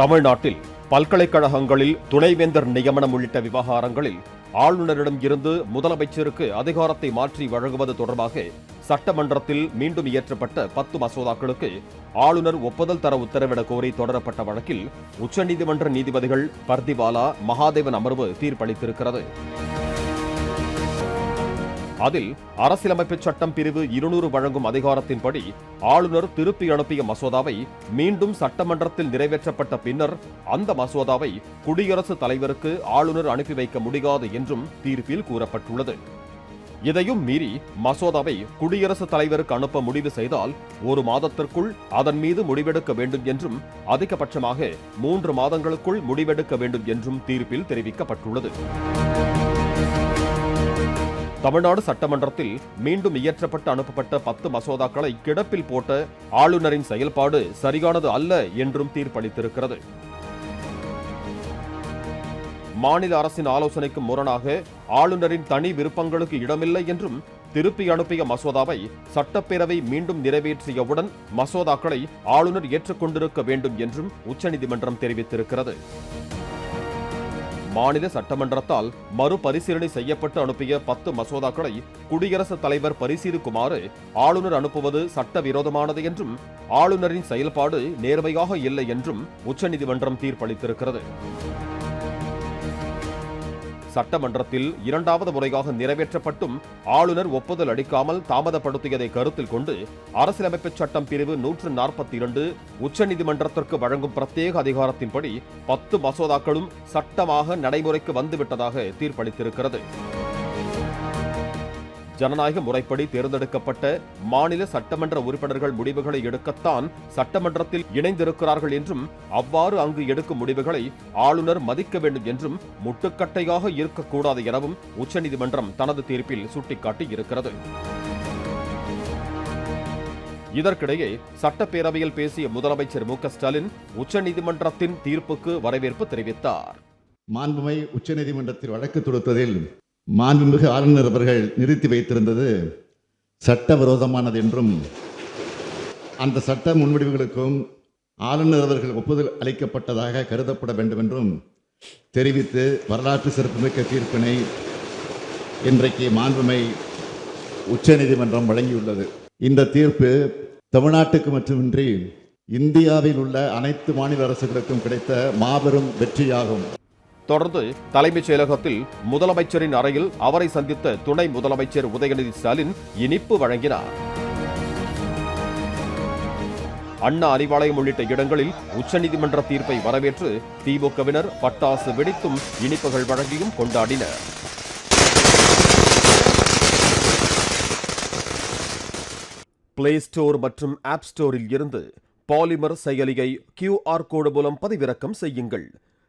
தமிழ்நாட்டில் பல்கலைக்கழகங்களில் துணைவேந்தர் நியமனம் உள்ளிட்ட விவகாரங்களில் ஆளுநரிடம் இருந்து முதலமைச்சருக்கு அதிகாரத்தை மாற்றி வழங்குவது தொடர்பாக சட்டமன்றத்தில் மீண்டும் இயற்றப்பட்ட பத்து மசோதாக்களுக்கு ஆளுநர் ஒப்புதல் தர உத்தரவிட கோரி தொடரப்பட்ட வழக்கில் உச்சநீதிமன்ற நீதிபதிகள் பர்திவாலா மகாதேவன் அமர்வு தீர்ப்பளித்திருக்கிறது. அதில் அரசியலமைப்பு சட்டம் பிரிவு இருநூறு வழங்கும் அதிகாரத்தின்படி ஆளுநர் திருப்பி அனுப்பிய மசோதாவை மீண்டும் சட்டமன்றத்தில் நிறைவேற்றப்பட்ட பின்னர் அந்த மசோதாவை குடியரசுத் தலைவருக்கு ஆளுநர் அனுப்பி வைக்க முடியாது என்றும் தீர்ப்பில் கூறப்பட்டுள்ளது. இதையும் மீறி மசோதாவை குடியரசுத் தலைவருக்கு அனுப்ப முடிவு செய்தால் ஒரு மாதத்திற்குள் அதன் மீது முடிவெடுக்க வேண்டும் என்றும் அதிகபட்சமாக மூன்று மாதங்களுக்குள் முடிவெடுக்க வேண்டும் என்றும் தீர்ப்பில் தெரிவிக்கப்பட்டுள்ளது. தமிழ்நாடு சட்டமன்றத்தில் மீண்டும் இயற்றப்பட்டு அனுப்பப்பட்ட பத்து மசோதாக்களை கிடப்பில் போட்ட ஆளுநரின் செயல்பாடு சரியானது அல்ல என்றும் தீர்ப்பளித்திருக்கிறது. மாநில அரசின் ஆலோசனைக்கு முரணாக ஆளுநரின் தனி விருப்பங்களுக்கு இடமில்லை என்றும் திருப்பி அனுப்பிய மசோதாவை சட்டப்பேரவை மீண்டும் நிறைவேற்றியவுடன் மசோதாக்களை ஆளுநர் ஏற்றுக்கொண்டிருக்க வேண்டும் என்றும் உச்சநீதிமன்றம் தெரிவித்திருக்கிறது. மாநில சட்டமன்றத்தால் மறுபரிசீலனை செய்யப்பட்டு அனுப்பிய பத்து மசோதாக்களை குடியரசுத் தலைவர் பரிசீலிக்குமாறு ஆளுநர் அனுப்புவது சட்டவிரோதமானது என்றும் ஆளுநரின் செயல்பாடு நேர்மையாக இல்லை என்றும் உச்சநீதிமன்றம் தீர்ப்பளித்திருக்கிறது. சட்டமன்றத்தில் இரண்டாவது முறையாக நிறைவேற்றப்பட்டும் ஆளுநர் ஒப்புதல் அளிக்காமல் தாமதப்படுத்தியதை கருத்தில் கொண்டு அரசியலமைப்பு சட்டம் பிரிவு நூற்று நாற்பத்தி இரண்டு உச்சநீதிமன்றத்திற்கு வழங்கும் பிரத்யேக அதிகாரத்தின்படி பத்து மசோதாக்களும் சட்டமாக நடைமுறைக்கு வந்துவிட்டதாக தீர்ப்பளித்திருக்கிறது. ஜனநாயக முறைப்படி தேர்ந்தெடுக்கப்பட்ட மாநில சட்டமன்ற உறுப்பினர்கள் முடிவுகளை எடுக்கத்தான் சட்டமன்றத்தில் இணைந்திருக்கிறார்கள் என்றும் அவ்வாறு அங்கு எடுக்கும் முடிவுகளை ஆளுநர் மதிக்க வேண்டும் என்றும் முட்டுக்கட்டையாக இருக்கக்கூடாது எனவும் உச்சநீதிமன்றம் தனது தீர்ப்பில் சுட்டிக்காட்டியிருக்கிறது. இதற்கிடையே சட்டப்பேரவையில் பேசிய முதலமைச்சர் மு ஸ்டாலின் உச்சநீதிமன்றத்தின் தீர்ப்புக்கு வரவேற்பு தெரிவித்தார். மாண்புமை உச்சநீதிமன்றத்தில் வழக்கு தொடுத்ததில் மாண்புமிகு ஆளுநர் அவர்கள் நிறுத்தி வைத்திருந்தது சட்டவிரோதமானது என்றும் அந்த சட்ட முன்வடிவுகளுக்கும் ஆளுநர் அவர்கள் ஒப்புதல் அளிக்கப்பட்டதாக கருதப்பட வேண்டும் என்றும் தெரிவித்து வரலாற்று சிறப்புமிக்க தீர்ப்பினை இன்றைக்கு மாண்புமை உச்சநீதிமன்றம் வழங்கியுள்ளது. இந்த தீர்ப்பு தமிழ்நாட்டுக்கு மட்டுமின்றி இந்தியாவில் உள்ள அனைத்து மாநில அரசுகளுக்கும் கிடைத்த மாபெரும் வெற்றியாகும். தொடர்ந்து தலைமைச் செயலகத்தில் முதலமைச்சரின் அறையில் அவரை சந்தித்த துணை முதலமைச்சர் உதயநிதி ஸ்டாலின் இனிப்பு வழங்கினார். அண்ணா அறிவாலயம் உள்ளிட்ட இடங்களில் உச்சநீதிமன்ற தீர்ப்பை வரவேற்று திமுகவினர் பட்டாசு வெடித்தும் இனிப்புகள் வழங்கியும் கொண்டாடினர். பிளே ஸ்டோர் மற்றும் ஆப் ஸ்டோரில் இருந்து பாலிமர் செயலியை கியூஆர் கோடு மூலம் பதிவிறக்கம் செய்யுங்கள்.